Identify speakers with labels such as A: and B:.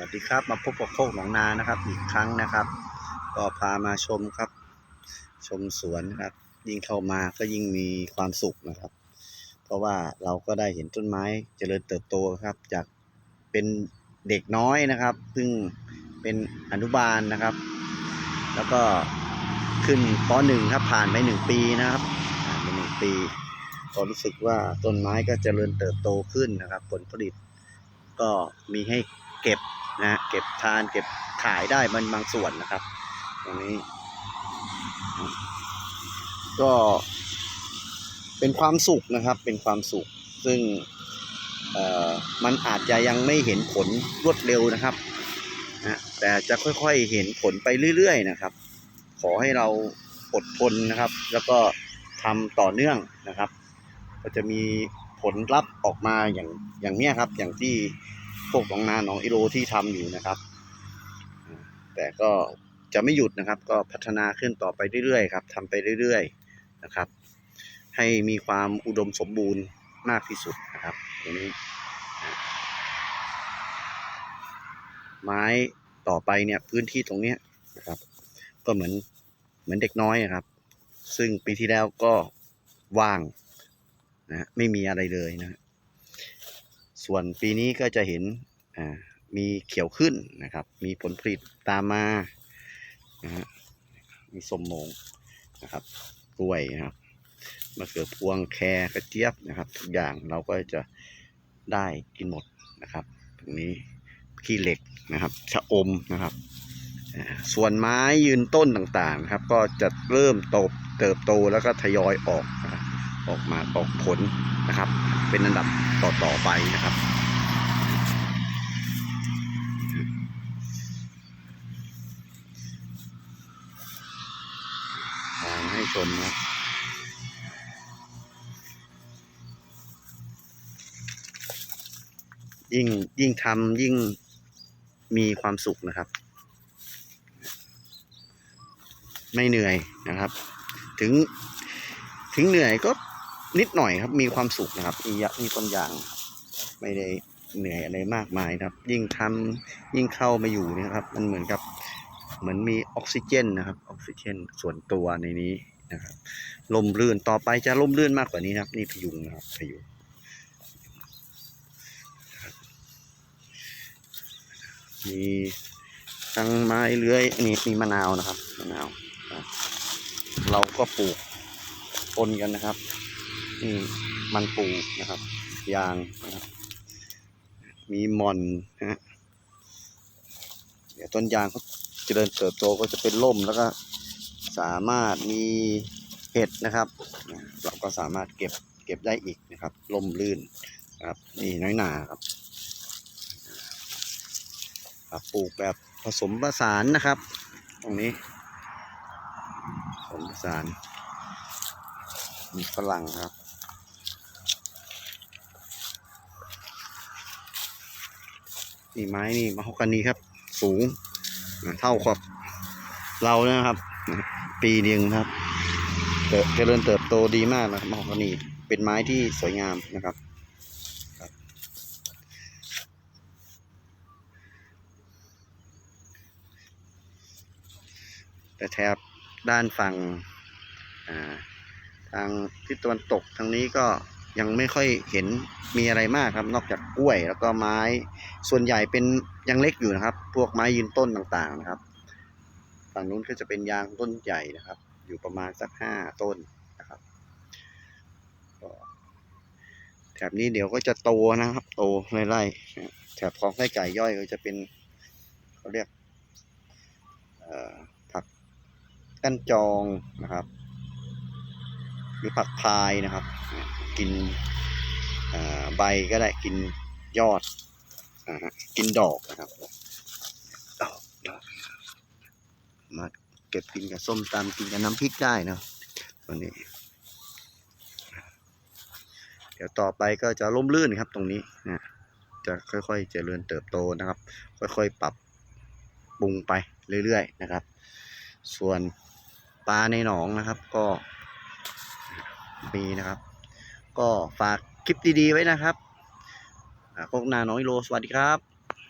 A: วัสดีครับมาพบกับโคกหนองนานะครับ อีกครั้งนะครับ ก็พามาชมครับ ชมสวนครับ ยิ่งเข้ามาก็ยิ่งมีความสุขนะครับ เพราะว่าเราก็ได้เห็นต้นไม้เจริญเติบโตครับ จากเป็นเด็กน้อยนะครับเพิ่งเป็นอนุบาลนะครับ แล้วก็ขึ้นปหนึ่งครับผ่านไปหนึ่งปีนะครับผ่านไปหนึ่งปีก็รู้สึกว่าต้นไม้ก็เจริญเติบโตขึ้นนะครับ ผลผลิตก็มีให้ เก็บนะเก็บทานเก็บขายได้มันบางส่วนนะครับ ตรงนี้ ก็เป็นความสุขนะครับ เป็นความสุข ซึ่งมันอาจจะยังไม่เห็นผลรวดเร็วนะครับนะแต่จะค่อยๆเห็นผลไปเรื่อยๆนะครับ ขอให้เราอดทนนะครับ แล้วก็ทำต่อเนื่องนะครับ ก็จะมีผลลัพธ์ออกมาอย่างอย่างเนี้ยครับ อย่างที่ พวกของนาหนองอิโรที่ทำอยู่นะครับ แต่ก็จะไม่หยุดนะครับ ก็พัฒนาขึ้นต่อไปเรื่อยๆครับทำไปเรื่อยๆนะครับ ให้มีความอุดมสมบูรณ์มากที่สุดนะครับตรงนี้ไม้ต่อไปเนี่ยพื้นที่ตรงเนี้ยนะครับ ก็เหมือนเหมือนเด็กน้อยนะครับ ซึ่งปีที่แล้วก็ว่างนะไม่มีอะไรเลยนะ ส่วนปีนี้ก็จะเห็นมีเขียวขึ้นนะครับ มีผลผลิตตามมานะฮะมีสมมงนะครับกล้วยนะครับมะเขือพวงแครกระเจี๊ยบนะครับ ทุกอย่างเราก็จะได้กินหมดนะครับ ตรงนี้ขี้เหล็กนะครับชะอมนะครับ ส่วนไม้ยืนต้นต่างๆนะครับ ก็จะเริ่มโตเติบโตแล้วก็ทยอยออกนะ ออกมาออกผลนะครับ เป็นอันดับต่อต่อไปนะครับ ทางให้ชมนะยิ่งยิ่งทำยิ่งมีความสุขนะครับ ไม่เหนื่อยนะครับ ถึงถึงเหนื่อยก็ นิดหน่อยครับ มีความสุขนะครับ มียะมีต้นยางไม่ได้เหนื่อยอะไรมากมายนะครับ ยิ่งทำยิ่งเข้ามาอยู่นะครับ มันเหมือนกับเหมือนมีออกซิเจนนะครับออกซิเจนส่วนตัวในนี้นะครับลมลื่นต่อไปจะลมลื่นมากกว่านี้นะครับ นี่พยุงนะครับพยุงมีทั้งไม้เลื้อยมีมีมะนาวนะครับมะนาว เราก็ปลูกปนกันนะครับ นี่มันปูนะครับ ยางนะครับ มีหมอนนะฮะเดี๋ยวต้นยางเขาเจริญเติบโตก็จะเป็นร่มแล้วก็สามารถมีเห็ดนะครับเราก็สามารถเก็บเก็บได้อีกนะครับร่มลื่นนะครับนี่น้อยหนาครับครับปลูกแบบผสมผสานนะครับ ตรงนี้ผสมผสานมีฝรั่งครับ นี่ไม้นี่มะฮอกกานีครับ สูงเท่ากับเราเนี่ยนะครับ ปีเดียงครับเติบเจริญเติบโตดีมากนะครับมะฮอกกานีเป็นไม้ที่สวยงามนะครับแต่แถบด้านฝั่งทางทิศตะวันตกทางนี้ก็ ยังไม่ค่อยเห็นมีอะไรมากครับ นอกจากกล้วยแล้วก็ไม้ ส่วนใหญ่เป็นยังเล็กอยู่นะครับ พวกไม้ยืนต้นต่างๆนะครับ ฝั่งนู้นก็จะเป็นยางต้นใหญ่นะครับ อยู่ประมาณสักห้าต้นนะครับแถบนี้เดี๋ยวก็จะโตนะครับ โตไล่ๆแถบของไส้ไก่ย่อยก็จะเป็นเขาเรียกผักกั้นจองนะครับ รือผักพายนะครับ กินใบก็ได้กินยอดอกินดอกนะครับดอกดอกมาเก็บกินกับส้มตำกินกับน้ำพริกได้นะตัวนี้ เดี๋ยวต่อไปก็จะร่มรื่นครับตรงนี้นะจะค่อยๆเจริญเติบโตนะครับ ค่อยๆปรับปรุงไปเรื่อยๆนะครับ ส่วนปลาในหนองนะครับ ก็ มีนะครับ ก็ฝากคลิปดีๆไว้นะครับโคกนาน้อยโล สวัสดีครับ